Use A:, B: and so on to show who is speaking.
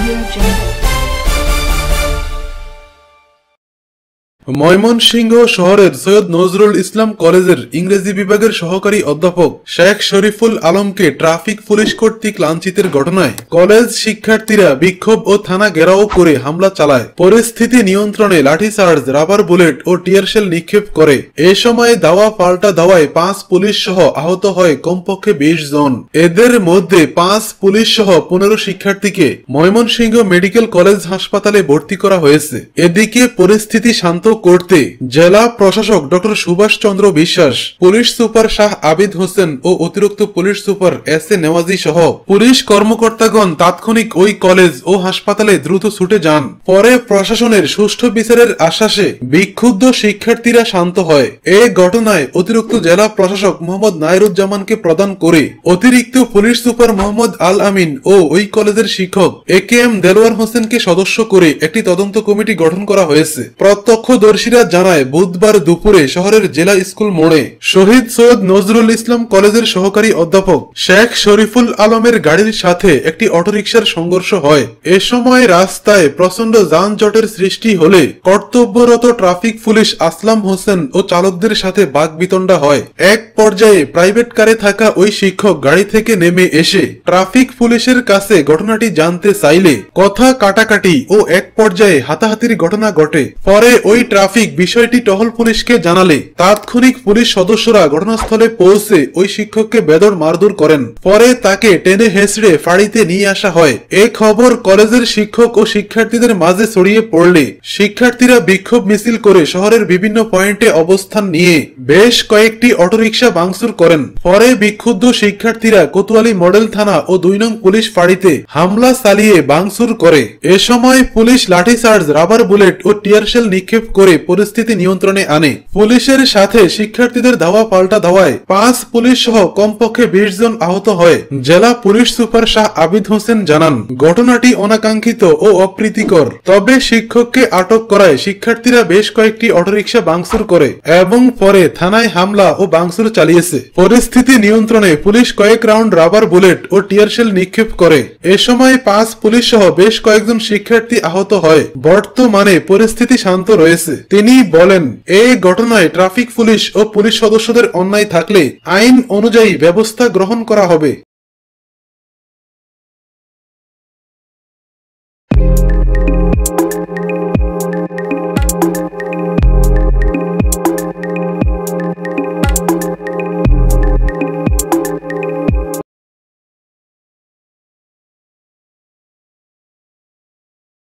A: Audio Jungle.
B: Mymensingh শহরের সৈয়দ নজরুল ইসলাম কলেজের ইংরেজি বিভাগের সহকারী অধ্যাপক শেখ শরীফুল আলমকে ট্রাফিক পুলিশ কর্তৃক লাঞ্ছিতের ঘটনায় কলেজ শিক্ষার্থীরা বিক্ষোভ ও থানা ঘেরাও করে হামলা চালায়। পরিস্থিতি নিয়ন্ত্রণে লাঠিচার্জ, রাবার বুলেট ও টিয়ারশেল নিক্ষেপ করে। এ সময় দাওয়া পাল্টা দাওয়ায় পাঁচ পুলিশ সহ আহত হয় কমপক্ষে বিশ জন। এদের মধ্যে পাঁচ পুলিশ সহ পনেরো শিক্ষার্থীকে ময়মনসিংহ মেডিকেল কলেজ হাসপাতালে ভর্তি করা হয়েছে। এদিকে পরিস্থিতি শান্ত করতে জেলা প্রশাসক doctor Subhash Chandra Biswas, police super Shah Abid Hossain ও অতিরিক্ত police super S A Newaji সহ পুলিশ কর্মকর্তাগণ তাৎক্ষণিক ওই কলেজ ও হাসপাতালে দ্রুত ছুটে যান। পরে প্রশাসনের সুষ্ঠু বিচারের আশ্বাসে বিক্ষুব্ধ শিক্ষার্থীরা শান্ত হয়। এ ঘটনায় অতিরিক্ত জেলা প্রশাসক মোহাম্মদ নাইরুজ্জামানকে প্রদান করে অতিরিক্ত পুলিশ সুপার মোহাম্মদ আল আমিন ও ওই কলেজের শিক্ষক এ কে এম দেলোয়ার হোসেনকে সদস্য করে একটি তদন্ত কমিটি গঠন করা হয়েছে। প্রত্যক্ষদর্শীরা জানায়, বুধবার দুপুরে শহরের জেলা স্কুল মোড়ে শহীদ সৈয়দ নজরুল ইসলাম কলেজের সহকারী অধ্যাপক শেখ শরীফুল আলমের গাড়ির সাথে একটি অটোরিকশার সংঘর্ষ হয়। এ সময় রাস্তায় প্রচণ্ড যানজটের সৃষ্টি হলে কর্তব্যরত ট্রাফিক পুলিশ আসলাম হোসেন ও চালকদের সাথে বাগবিতণ্ডা হয়। এক পর্যায়ে প্রাইভেট কারে থাকা ওই শিক্ষক গাড়ি থেকে নেমে এসে ট্রাফিক পুলিশের কাছে ঘটনাটি জানতে চাইলে কথা কাটাকাটি ও এক পর্যায়ে হাতাহাতির ঘটনা ঘটে। পরে ওই ট্রাফিক বিষয়টি টহল পুলিশকে জানালে তাৎক্ষণিক পুলিশ সদস্যরা ঘটনাস্থলে পৌঁছে ওই শিক্ষককে বেদর মারধর করেন। পরে তাকে টেনে হেসড়ে ফাঁড়িতে নিয়ে আসা হয়। এ খবর কলেজের শিক্ষক ও শিক্ষার্থীদের মাঝে ছড়িয়ে পড়লে শিক্ষার্থীরা বিক্ষোভ মিছিল করে শহরের বিভিন্ন পয়েন্টে অবস্থান নিয়ে বেশ কয়েকটি অটোরিকশা ভাঙচুর করেন। পরে বিক্ষুব্ধ শিক্ষার্থীরা কোতোয়ালি মডেল থানা ও দুই নং পুলিশ ফাঁড়িতে হামলা চালিয়ে ভাঙচুর করে। এ সময় পুলিশ লাঠিচার্জ রাবার বুলেট ও টিয়ারশেল নিক্ষেপ করে পরিস্থিতি নিয়ন্ত্রণে আনে। পুলিশের সাথে শিক্ষার্থীদের ধাওয়া পাল্টা ধাওয়ায় পাঁচ পুলিশ সহ কমপক্ষে বিশ জন আহত হয়, জেলা পুলিশ সুপার শাহ আবিদ হোসেন জানান। ঘটনাটি অনাকাঙ্ক্ষিত ও অপ্রীতিকর। তবে শিক্ষককে আটক করায় শিক্ষার্থীরা বেশ কয়েকটি অটোরিকশা ভাঙচুর করে এবং পরে থানায় হামলা ও বাংসুর চালিয়েছে। পরিস্থিতি নিয়ন্ত্রণে পুলিশ কয়েক রাউন্ড রাবার বুলেট ও টিয়ারশেল নিক্ষেপ করে। এ সময় পাঁচ পুলিশ সহ বেশ কয়েকজন শিক্ষার্থী আহত হয়। বর্তমানে পরিস্থিতি শান্ত রয়েছে। তিনি বলেন এই ঘটনায় ট্রাফিক পুলিশ ও পুলিশ সদস্যদের অন্যায় থাকলে আইন অনুযায়ী ব্যবস্থা গ্রহণ করা হবে।